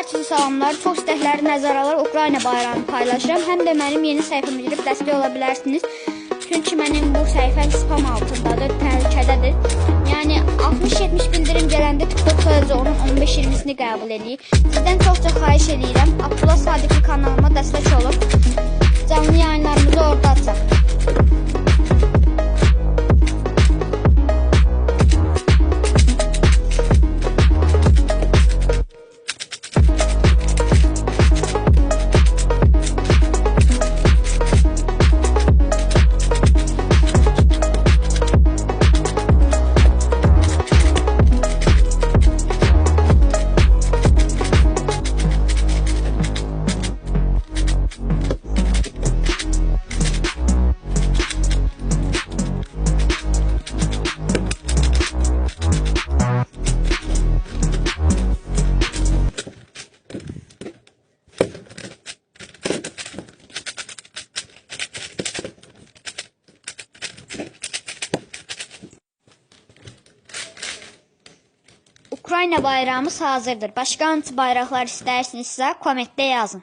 Hər türlü salamlar, çox istəkləri nəzərə alaraq Ukrayna bayrağını paylaşıram. Həm də mənim yeni səhifəmə girib dəstək ola bilərsiniz. Çünki mənim bu səhifəm spam altındadır, təhlükədədir. Yəni 60-70 bildirim gələndə TikTok sadəcə onun 15-20-sini qəbul edir. Sizdən çox-çox xahiş edirəm. Abdullah Sadiqli Ukrayna bayrağımız hazırdır. Başqa hansı bayraqlar istəyirsinizsə, kommentdə yazın.